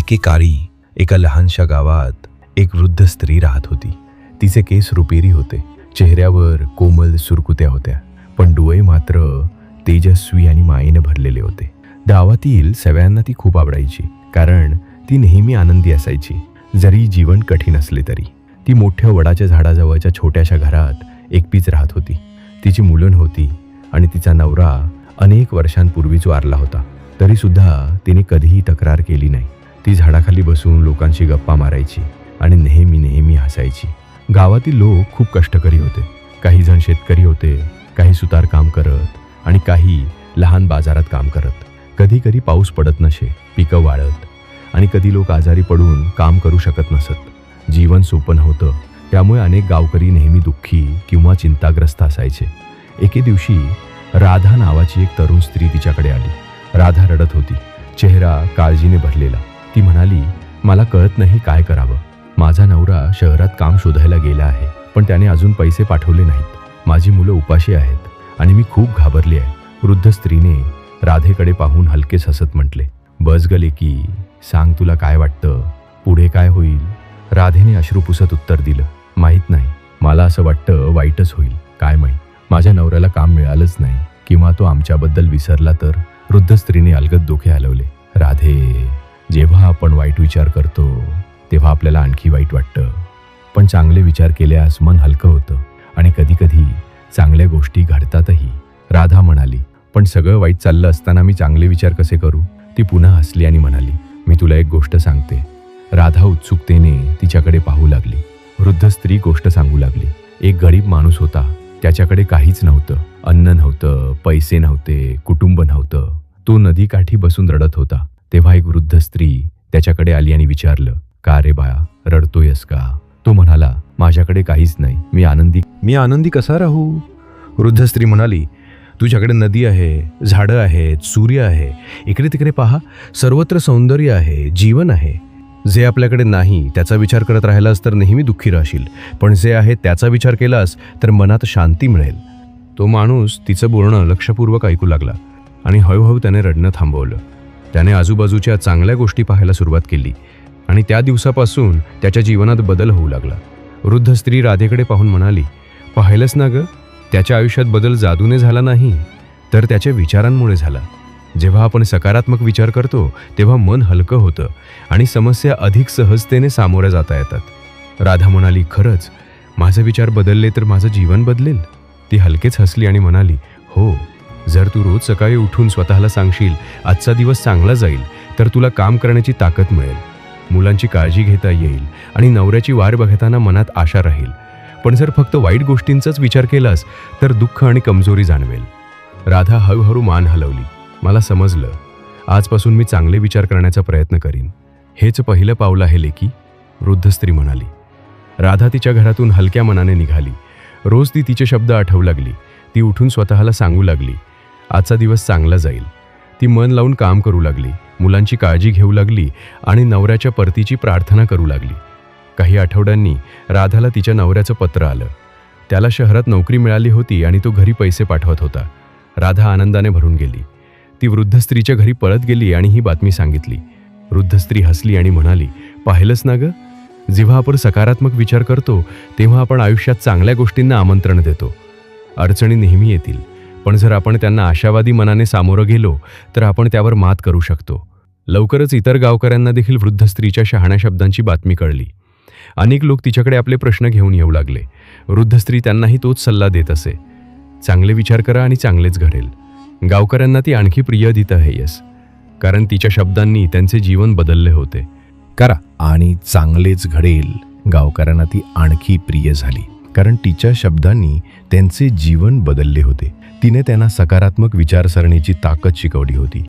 एकेकाळी एका लहानशा गावात एक वृद्ध स्त्री राहत होती. तिचे केस रुपेरी होते. चेहऱ्यावर कोमल सुरकुत्या होत्या. पण डोळे मात्र तेजस्वी आणि मायेने भरलेले होते. गावातील सगळ्यांना ती खूप आवडायची कारण ती नेहमी आनंदी असायची. जरी जीवन कठीण असले तरी. ती मोठ्या वडाच्या झाडाजवळच्या छोट्याशा घरात एकटीच राहत होती. तिची मुलं होती आणि तिचा नवरा अनेक वर्षांपूर्वीच वारला होता. तरीसुद्धा तिने कधीही तक्रार केली नाही. ती झाडाखाली बसून लोकांशी गप्पा मारायची आणि नेहमी नेहमी हसायची. गावातील लोक खूप कष्टकरी होते. काही जण शेतकरी होते काही सुतार काम करत आणि काही लहान बाजारात काम करत. कधी कधी पाऊस पडत नसे पिकं वाळत आणि कधी लोक आजारी पडून काम करू शकत नसत. जीवन सोपं नव्हतं. त्यामुळे अनेक गावकरी नेहमी दुःखी किंवा चिंताग्रस्त असायचे. एके दिवशी राधा नावाची एक तरुण स्त्री तिच्याकडे आली. राधा रडत होती. चेहरा काळजीने भरलेला. ती म्हणाली मला कळत नाही काय करावं. माझा नवरा शहरात काम शोधायला गेला आहे पण त्याने अजून पैसे पाठवले नाहीत. माझी मुलं उपाशी आहेत आणि मी खूप घाबरली आहे. वृद्ध स्त्रीने राधेकडे पाहून हलकेच हसत म्हटले बस गले की सांग तुला काय वाटतं? पुढे काय होईल? राधेने अश्रू पुसत उत्तर दिलं माहीत नाही. मला असं वाटतं वाईटच होईल. काय माहीत? माझ्या नवऱ्याला काम मिळालंच नाही किंवा तो आमच्याबद्दल विसरला तर? वृद्ध स्त्रीने अलगद डोके हलवले राधे जेव्हा आपण वाईट विचार करतो तेव्हा आपल्याला आणखी वाईट वाटतं. पण चांगले विचार केल्यास मन हलकं होतं आणि कधीकधी चांगल्या गोष्टी घडतातही. राधा म्हणाली पण सगळं वाईट चाललं असताना मी चांगले विचार कसे करू? ती पुन्हा हसली आणि म्हणाली मी तुला एक गोष्ट सांगते. राधा उत्सुकतेने तिच्याकडे पाहू लागली. वृद्ध स्त्री गोष्ट सांगू लागली. एक गरीब माणूस होता. त्याच्याकडे काहीच नव्हतं. अन्न नव्हतं पैसे नव्हते कुटुंब नव्हतं. तो नदीकाठी बसून रडत होता. तेव्हा एक वृद्ध स्त्री त्याच्याकडे आली आणि विचारलं का रे बाळा रडतोयस का? तो म्हणाला माझ्याकडे काहीच नाही मी आनंदी मी आनंदी कसा राहू? वृद्ध स्त्री म्हणाली तुझ्याकडे नदी आहे झाडं आहेत सूर्य आहे. इकडे तिकडे पहा सर्वत्र सौंदर्य आहे जीवन आहे. जे आपल्याकडे नाही त्याचा विचार करत राहिलास तर नेहमी दुःखी राहशील. पण जे आहे त्याचा विचार केलास तर मनात शांती मिळेल. तो माणूस तिचं बोलणं लक्षपूर्वक ऐकू लागला आणि हळूहळू त्याने रडणं थांबवलं. त्याने आजूबाजूच्या चांगल्या गोष्टी पाहायला सुरुवात केली आणि त्या दिवसापासून त्याच्या जीवनात बदल होऊ लागला. वृद्ध स्त्री राधेकडे पाहून म्हणाली पाहिलंच ना ग त्याच्या आयुष्यात बदल जादूने झाला नाही तर त्याच्या विचारांमुळे झाला. जेव्हा आपण सकारात्मक विचार करतो तेव्हा मन हलकं होतं आणि समस्या अधिक सहजतेने सामोऱ्या जाता येतात. राधा म्हणाली खरंच माझे विचार बदलले तर माझं जीवन बदलेल? ती हलकेच हसली आणि म्हणाली हो जर तू रोज सकाळी उठून स्वतःला सांगशील आजचा दिवस चांगला जाईल तर तुला काम करण्याची ताकद मिळेल. मुलांची काळजी घेता येईल आणि नवऱ्याची वाट बघताना मनात आशा राहील. पण जर फक्त वाईट गोष्टींचाच विचार केलास तर दुःख आणि कमजोरी जाणवेल. राधा हळूहळू मान हलवली. मला समजलं. आजपासून मी चांगले विचार करण्याचा प्रयत्न करीन. हेच पहिलं पाऊल आहे लेकी वृद्ध स्त्री म्हणाली. राधा तिच्या घरातून हलक्या मनाने निघाली. रोज ती तिचे शब्द आठवू लागली. ती उठून स्वतःला सांगू लागली. आजचा दिवस चांगला जाईल. ती मन लावून काम करू लागली मुलांची काळजी घेऊ लागली आणि नवऱ्याच्या परतीची प्रार्थना करू लागली. काही आठवड्यांनी राधाला तिच्या नवऱ्याचं पत्र आलं. त्याला शहरात नोकरी मिळाली होती आणि तो घरी पैसे पाठवत होता. राधा आनंदाने भरून गेली. ती वृद्ध स्त्रीच्या घरी पळत गेली आणि ही बातमी सांगितली. वृद्ध स्त्री हसली आणि म्हणाली पाहिलंच ना ग? जेव्हा आपण सकारात्मक विचार करतो तेव्हा आपण आयुष्यात चांगल्या गोष्टींना आमंत्रण देतो. अडचणी नेहमी येतील. पण जर आपण त्यांना आशावादी मनाने सामोरं गेलो तर आपण त्यावर मात करू शकतो. लवकरच इतर गावकऱ्यांना देखील वृद्ध स्त्रीच्या शहाण्या शब्दांची बातमी कळली. अनेक लोक तिच्याकडे आपले प्रश्न घेऊन येऊ लागले. वृद्ध स्त्री त्यांनाही तोच सल्ला देत असे. चांगले विचार करा आणि चांगलेच घडेल. गावकऱ्यांना ती आणखी प्रिय दित आहे यस. कारण तिच्या शब्दांनी त्यांचे जीवन बदलले होते. करा आणि चांगलेच घडेल गावकऱ्यांना ती आणखी प्रिय झाली. कारण तिच्या शब्दांनी त्यांचे जीवन बदलले होते. तिने त्यांना सकारात्मक विचारसरणीची ताकद शिकवली होती.